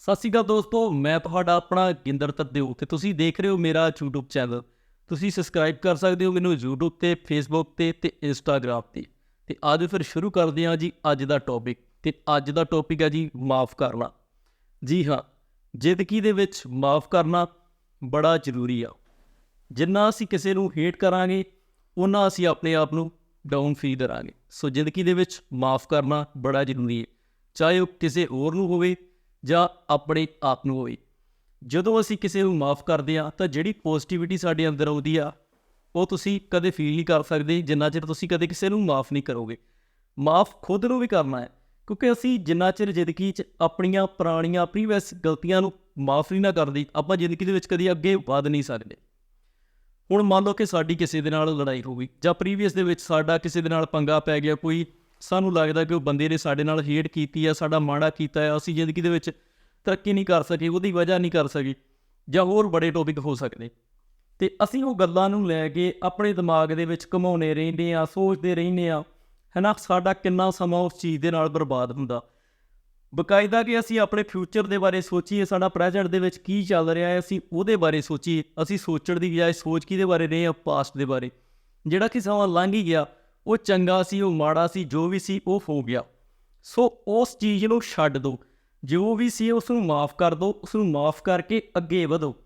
ਸਤਿ ਸ਼੍ਰੀ ਅਕਾਲ ਦੋਸਤੋ, ਮੈਂ ਤੁਹਾਡਾ ਆਪਣਾ ਗਿੰਦਰ ਤਦੇਉ ਤੇ ਤੁਸੀਂ ਦੇਖ ਰਹੇ ਹੋ ਮੇਰਾ YouTube ਚੈਨਲ ਤੁਸੀਂ ਸਬਸਕ੍ਰਾਈਬ ਕਰ ਸਕਦੇ ਹੋ ਮੈਨੂੰ YouTube ਤੇ, Facebook ਤੇ ਤੇ Instagram ਤੇ। ਤੇ ਅੱਜ ਫਿਰ ਸ਼ੁਰੂ ਕਰਦੇ ਹਾਂ ਜੀ ਅੱਜ ਦਾ ਟੌਪਿਕ ਤੇ ਅੱਜ ਦਾ ਟੌਪਿਕ ਹੈ ਜੀ ਮਾਫ ਕਰਨਾ। ਜੀ ਹਾਂ ਜ਼ਿੰਦਗੀ ਦੇ ਵਿੱਚ ਮਾਫ ਕਰਨਾ ਬੜਾ ਜ਼ਰੂਰੀ ਆ। ਜਿੰਨਾ ਅਸੀਂ ਕਿਸੇ ਨੂੰ ਹੇਟ ਕਰਾਂਗੇ ਉਹਨਾਂ ਅਸੀਂ ਆਪਣੇ ਆਪ ਨੂੰ ਡਾਊਨ ਫੀਲ ਕਰਾਂਗੇ। ਸੋ ਜ਼ਿੰਦਗੀ ਦੇ ਵਿੱਚ ਮਾਫ ਕਰਨਾ ਬੜਾ ਜ਼ਰੂਰੀ ਹੈ। ਚਾਹੇ ਉਹ ਕਿਸੇ ਹੋਰ ਨੂੰ ਹੋਵੇ ਜਾਂ ਆਪਣੇ ਆਪ ਨੂੰ ਹੋਵੇ। ਜਦੋਂ ਅਸੀਂ ਕਿਸੇ ਨੂੰ ਮਾਫ ਕਰਦੇ ਆ ਤਾਂ ਜਿਹੜੀ ਪੋਜ਼ਿਟਿਵਿਟੀ ਸਾਡੇ ਅੰਦਰ ਆਉਂਦੀ ਆ, ਉਹ ਤੁਸੀਂ ਕਦੇ ਫੀਲ ਨਹੀਂ ਕਰ ਸਕਦੇ, ਜਿੰਨਾ ਚਿਰ ਤੁਸੀਂ ਕਦੇ ਕਿਸੇ ਨੂੰ ਮਾਫ ਨਹੀਂ ਕਰੋਗੇ। ਮਾਫ ਖੁਦ ਨੂੰ ਵੀ ਕਰਨਾ ਹੈ, ਕਿਉਂਕਿ ਅਸੀਂ ਜਿੰਨਾ ਚਿਰ ਜ਼ਿੰਦਗੀ 'ਚ ਆਪਣੀਆਂ ਪੁਰਾਣੀਆਂ ਪ੍ਰੀਵੀਅਸ ਗਲਤੀਆਂ ਨੂੰ ਮਾਫ ਨਹੀਂ ਨਾ ਕਰਦੇ, ਆਪਾਂ ਜ਼ਿੰਦਗੀ ਦੇ ਵਿੱਚ ਕਦੀ ਅੱਗੇ ਵਧ ਨਹੀਂ ਸਕਦੇ। ਹੁਣ ਮੰਨ ਲਓ ਕਿ ਸਾਡੀ ਕਿਸੇ ਦੇ ਨਾਲ ਲੜਾਈ ਹੋ ਗਈ, ਜਾਂ ਪ੍ਰੀਵੀਅਸ ਦੇ ਵਿੱਚ ਸਾਡਾ ਕਿਸੇ ਦੇ ਨਾਲ ਪੰਗਾ ਪੈ ਗਿਆ, ਕੋਈ ਸਾਨੂੰ ਲੱਗਦਾ ਕਿ ਉਹ ਬੰਦੇ ਨੇ ਸਾਡੇ ਨਾਲ ਹੇਟ ਕੀਤੀ ਆ, ਸਾਡਾ ਮਾੜਾ ਕੀਤਾ ਆ, ਅਸੀਂ ਜ਼ਿੰਦਗੀ ਦੇ ਵਿੱਚ ਤਰੱਕੀ ਨਹੀਂ ਕਰ ਸਕੇ, ਉਹਦੀ ਵਜ੍ਹਾ ਨਹੀਂ ਕਰ ਸਕੇ ਜਾਂ ਹੋਰ ਬੜੇ ਟੌਪਿਕ ਹੋ ਸਕਦੇ। ਤੇ ਅਸੀਂ ਉਹ ਗੱਲਾਂ ਨੂੰ ਲੈ ਕੇ ਆਪਣੇ ਦਿਮਾਗ ਦੇ ਵਿੱਚ ਘਮਾਉਨੇ ਰਹਿੰਦੇ ਆ, ਸੋਚਦੇ ਰਹਿੰਦੇ ਆ ਹੈਨਾ ਸਾਡਾ ਕਿੰਨਾ ਸਮਾਂ ਉਸ ਚੀਜ਼ ਦੇ ਨਾਲ ਬਰਬਾਦ ਹੁੰਦਾ। ਬਕਾਇਦਾ ਕਿ ਅਸੀਂ ਆਪਣੇ ਫਿਊਚਰ ਦੇ ਬਾਰੇ ਸੋਚੀਏ, ਸਾਡਾ ਪ੍ਰੈਜ਼ੈਂਟ ਦੇ ਵਿੱਚ ਕੀ ਚੱਲ ਰਿਹਾ ਹੈ, ਅਸੀਂ ਉਹਦੇ ਬਾਰੇ ਸੋਚੀਏ। ਅਸੀਂ ਸੋਚਣ ਦੀ ਬਜਾਏ ਸੋਚ ਕਿਹਦੇ ਬਾਰੇ ਰਹੇ ਆ? ਪਾਸਟ ਦੇ ਬਾਰੇ। ਜਿਹੜਾ ਕਿ ਸਮਾਂ ਲੰਘ ਹੀ ਗਿਆ। ਉਹ ਚੰਗਾ ਸੀ, ਉਹ ਮਾੜਾ ਸੀ, ਜੋ ਵੀ ਸੀ, ਉਹ ਹੋ ਗਿਆ। ਸੋ ਉਸ ਚੀਜ਼ ਨੂੰ ਛੱਡ ਦਿਓ ਜੋ ਵੀ ਸੀ ਉਸ ਨੂੰ ਮਾਫ ਕਰ ਦਿਓ ਉਸ ਨੂੰ ਮਾਫ ਕਰਕੇ ਅੱਗੇ ਵਧੋ।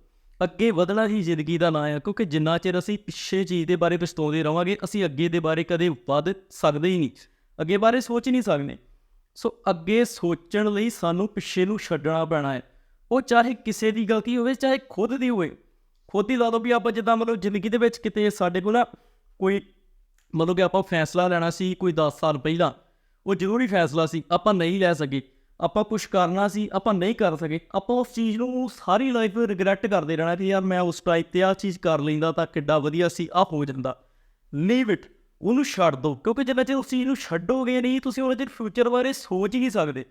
ਅੱਗੇ ਵਧਣਾ ਹੀ ਜ਼ਿੰਦਗੀ ਦਾ ਨਾਂ ਹੈ ਕਿਉਂਕਿ ਜਿੰਨਾ ਚਿਰ ਅਸੀਂ ਪਿੱਛੇ ਚੀਜ਼ ਦੇ ਬਾਰੇ ਪਛਤਾਉਂਦੇ ਰਵਾਂਗੇ, ਅਸੀਂ ਅੱਗੇ ਦੇ ਬਾਰੇ ਕਦੇ ਵਧ ਸਕਦੇ ਹੀ ਨਹੀਂ। ਅੱਗੇ ਬਾਰੇ ਸੋਚ ਨਹੀਂ ਸਕਦੇ। ਸੋ ਅੱਗੇ ਸੋਚਣ ਲਈ ਸਾਨੂੰ ਪਿੱਛੇ ਨੂੰ ਛੱਡਣਾ ਪੈਣਾ ਹੈ। ਉਹ ਚਾਹੇ ਕਿਸੇ ਦੀ ਗਲਤੀ ਹੋਵੇ, ਚਾਹੇ ਖੁਦ ਦੀ ਹੋਵੇ। ਖੁਦ ਹੀ ਲਾ ਲਓ ਵੀ ਆਪਾਂ ਜਿੱਦਾਂ ਮਤਲਬ ਜ਼ਿੰਦਗੀ ਦੇ ਵਿੱਚ ਕਿਤੇ ਸਾਡੇ ਕੋਲ ਨਾ ਕੋਈ ਮਤਲਬ ਕਿ ਆਪਾਂ ਫੈਸਲਾ ਲੈਣਾ ਸੀ ਕੋਈ 10 ਸਾਲ ਪਹਿਲਾਂ। ਉਹ ਜ਼ਰੂਰੀ ਫੈਸਲਾ ਸੀ, ਆਪਾਂ ਨਹੀਂ ਲੈ ਸਕੇ। ਆਪਾਂ ਕੁਝ ਕਰਨਾ ਸੀ, ਆਪਾਂ ਨਹੀਂ ਕਰ ਸਕੇ। ਆਪਾਂ ਉਸ ਚੀਜ਼ ਨੂੰ ਸਾਰੀ ਲਾਈਫ ਰਿਗਰੈਟ ਕਰਦੇ ਰਹਿਣਾ ਕਿ ਯਾਰ ਮੈਂ ਉਸ ਟਾਈਪ ਤੇ ਆਹ ਚੀਜ਼ ਕਰ ਲੈਂਦਾ ਤਾਂ ਕਿੱਡਾ ਵਧੀਆ ਸੀ ਆ ਹੋ ਜਾਂਦਾ। ਲੀਵ ਇਟ ਉਹਨੂੰ ਛੱਡ ਦਿਓ ਕਿਉਂਕਿ ਜਿੰਨਾ ਚਿਰ ਉਸ ਚੀਜ਼ ਨੂੰ ਛੱਡੋਗੇ ਨਹੀਂ, ਤੁਸੀਂ ਉਹਨਾਂ ਚਿਰ ਫਿਊਚਰ ਬਾਰੇ ਸੋਚ ਹੀ ਸਕਦੇ।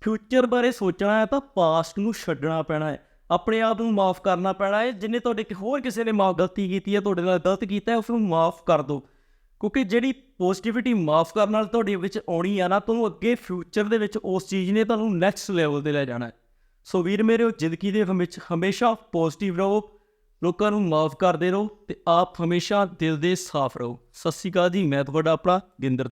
ਫਿਊਚਰ ਬਾਰੇ ਸੋਚਣਾ ਹੈ ਤਾਂ ਪਾਸਟ ਨੂੰ ਛੱਡਣਾ ਪੈਣਾ ਹੈ। ਆਪਣੇ ਆਪ ਨੂੰ ਮਾਫ ਕਰਨਾ ਪੈਣਾ ਹੈ। ਜਿੰਨੇ ਤੁਹਾਡੇ ਹੋਰ ਕਿਸੇ ਨੇ ਮਾਫ ਗਲਤੀ ਕੀਤੀ ਹੈ, ਤੁਹਾਡੇ ਨਾਲ ਗਲਤ ਕੀਤਾ ਹੈ, ਉਸ ਨੂੰ ਮਾਫ ਕਰ ਦਿਓ ਕਿਉਂਕਿ ਜਿਹੜੀ ਪੋਜ਼ਿਟਿਵਿਟੀ ਮਾਫ ਕਰਨ ਨਾਲ ਤੁਹਾਡੇ ਵਿੱਚ ਆਉਣੀ ਆ ਨਾ, ਤੁਹਾਨੂੰ ਅੱਗੇ ਫਿਊਚਰ ਦੇ ਵਿੱਚ ਉਸ ਚੀਜ਼ ਨੇ ਤੁਹਾਨੂੰ ਨੈਕਸਟ ਲੈਵਲ ਤੇ ਲੈ ਜਾਣਾ ਸੋ ਵੀਰ ਮੇਰੇ, ਜ਼ਿੰਦਗੀ ਦੇ ਵਿੱਚ ਹਮੇਸ਼ਾ ਪੋਜ਼ਿਟਿਵ ਰਹੋ, ਲੋਕਾਂ ਨੂੰ ਮਾਫ ਕਰਦੇ ਰਹੋ ਤੇ ਆਪ ਹਮੇਸ਼ਾ ਦਿਲ ਦੇ ਸਾਫ਼ ਰਹੋ। ਸਤਿ ਸ਼੍ਰੀ ਅਕਾਲ ਜੀ, ਮੈਂ ਤੁਹਾਡਾ ਆਪਣਾ ਗਿੰਦਰ